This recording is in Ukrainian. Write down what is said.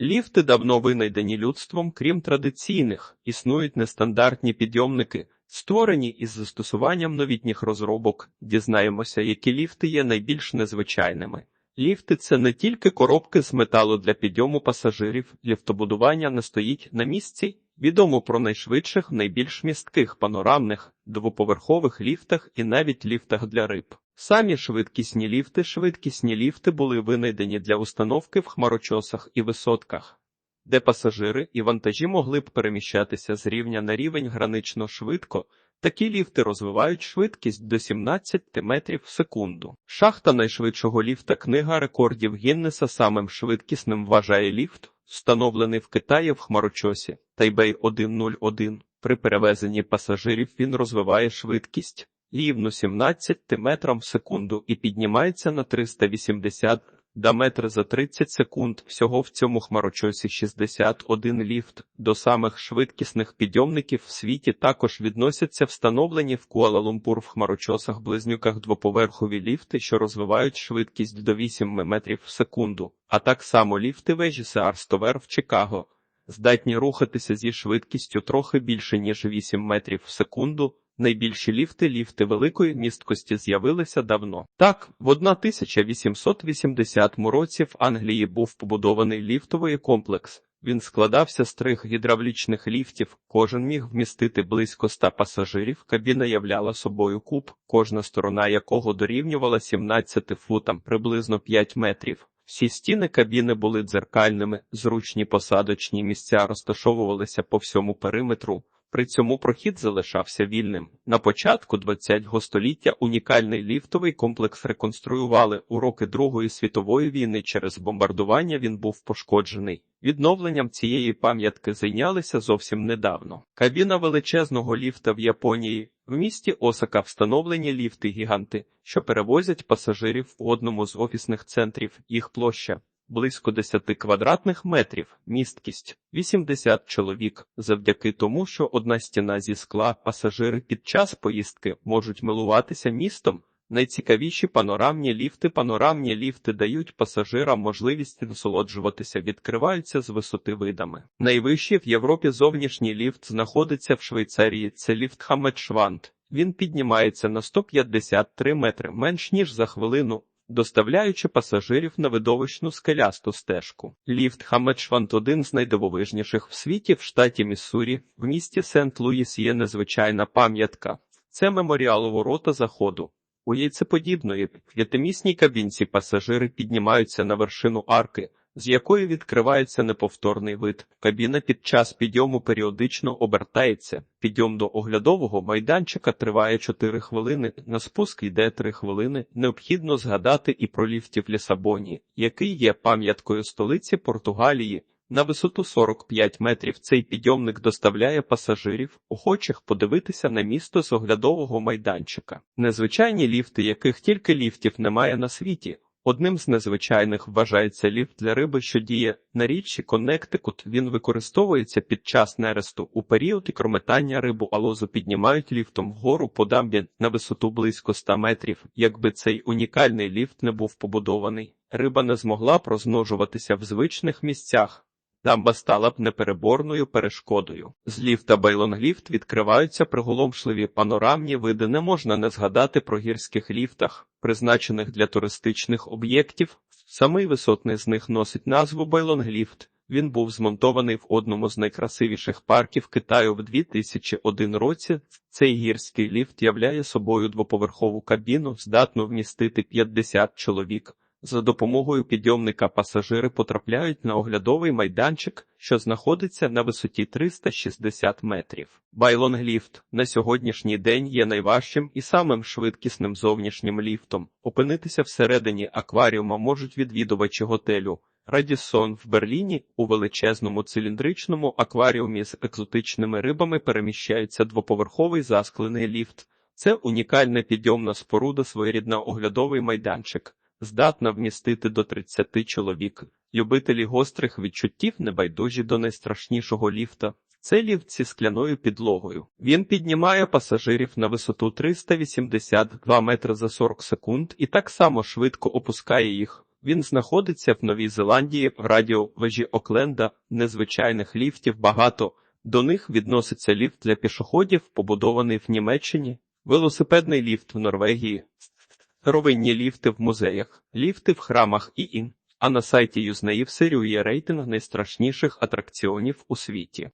Ліфти давно винайдені людством, крім традиційних, існують нестандартні підйомники, створені із застосуванням новітніх розробок. Дізнаємося, які ліфти є найбільш незвичайними. Ліфти це не тільки коробки з металу для підйому пасажирів, ліфтобудування не стоїть на місці. Відомо про найшвидших, найбільш містких панорамних, двоповерхових ліфтах і навіть ліфтах для риб. Самі швидкісні ліфти, швидкісні ліфти були винайдені для установки в хмарочосах і висотках, де пасажири і вантажі могли б переміщатися з рівня на рівень гранично швидко. Такі ліфти розвивають швидкість до 17 метрів в секунду. Шахта найшвидшого ліфта книга рекордів Гіннеса самим швидкісним вважає ліфт, встановлений в Китаї в хмарочосі Тайбей 101. При перевезенні пасажирів він розвиває швидкість рівно 17 метрам в секунду і піднімається на 380 до метри за 30 секунд. Всього в цьому хмарочосі 61 ліфт. До самих швидкісних підйомників в світі також відносяться встановлені в Куала-Лумпур в хмарочосах-близнюках двоповерхові ліфти, що розвивають швидкість до 8 метрів в секунду, а так само ліфти вежі Сеарстовер в Чикаго. Здатні рухатися зі швидкістю трохи більше, ніж 8 метрів в секунду. Найбільші ліфти, ліфти великої місткості з'явилися давно. Так, в 1880 році в Англії був побудований ліфтовий комплекс. Він складався з трьох гідравлічних ліфтів, кожен міг вмістити близько 100 пасажирів. Кабіна являла собою куб, кожна сторона якого дорівнювала 17 футам, приблизно 5 метрів. Всі стіни кабіни були дзеркальними, зручні посадочні місця розташовувалися по всьому периметру. При цьому прохід залишався вільним. На початку ХХ століття унікальний ліфтовий комплекс реконструювали у роки Другої світової війни. Через бомбардування він був пошкоджений. Відновленням цієї пам'ятки зайнялися зовсім недавно. Кабіна величезного ліфта в Японії. В місті Осака встановлені ліфти-гіганти, що перевозять пасажирів у одному з офісних центрів. Їх площа близько 10 квадратних метрів, місткість 80 чоловік. Завдяки тому, що одна стіна зі скла, пасажири під час поїздки можуть милуватися містом. Найцікавіші панорамні ліфти. Панорамні ліфти дають пасажирам можливість насолоджуватися, відкриваються з висоти видами. Найвищий в Європі зовнішній ліфт знаходиться в Швейцарії. Це ліфт Хаммедшвант. Він піднімається на 153 метри менш ніж за хвилину доставляючи пасажирів на видовищну скелясту стежку. Ліфт Хаммедшвант – один з найдивовижніших в світі в штаті Міссурі. В місті Сент-Луїс є незвичайна пам'ятка. Це меморіал ворота заходу. У яйцеподібної п'ятимісній кабінці пасажири піднімаються на вершину арки, з якої відкривається неповторний вид. Кабіна під час підйому періодично обертається. Підйом до оглядового майданчика триває 4 хвилини, на спуск йде 3 хвилини. Необхідно згадати і про ліфті в Лісабоні, який є пам'яткою столиці Португалії. На висоту 45 метрів цей підйомник доставляє пасажирів, охочих подивитися на місто з оглядового майданчика. Незвичайні ліфти, яких тільки ліфтів немає на світі. Одним з незвичайних вважається ліфт для риби, що діє на річці Коннектикут. Він використовується під час нересту у період і крометання рибу алозу піднімають ліфтом вгору по дамбі на висоту близько 100 метрів. Якби цей унікальний ліфт не був побудований, риба не змогла б розмножуватися в звичних місцях. Дамба стала б непереборною перешкодою. З ліфта Байлонгліфт відкриваються приголомшливі панорамні види. Не можна не згадати про гірських ліфтах, призначених для туристичних об'єктів. Самий висотний з них носить назву Байлонгліфт. Він був змонтований в одному з найкрасивіших парків Китаю в 2001 році. Цей гірський ліфт являє собою двоповерхову кабіну, здатну вмістити 50 чоловік. За допомогою підйомника пасажири потрапляють на оглядовий майданчик, що знаходиться на висоті 360 метрів. Байлонг-ліфт на сьогоднішній день є найважчим і самим швидкісним зовнішнім ліфтом. Опинитися всередині акваріума можуть відвідувачі готелю. Радісон в Берліні у величезному циліндричному акваріумі з екзотичними рибами переміщається двоповерховий засклений ліфт. Це унікальна підйомна споруда, своєрідна оглядовий майданчик здатна вмістити до 30 чоловік. Любителі гострих відчуттів небайдужі до найстрашнішого ліфта. Це ліфт зі скляною підлогою. Він піднімає пасажирів на висоту 382 метри за 40 секунд і так само швидко опускає їх. Він знаходиться в Новій Зеландії в радіовежі Окленда. Незвичайних ліфтів багато. До них відноситься ліфт для пішоходів, побудований в Німеччині, велосипедний ліфт в Норвегії, старовинні ліфти в музеях, ліфти в храмах і ін. А на сайті Юзнеїв серію є рейтинг найстрашніших атракціонів у світі.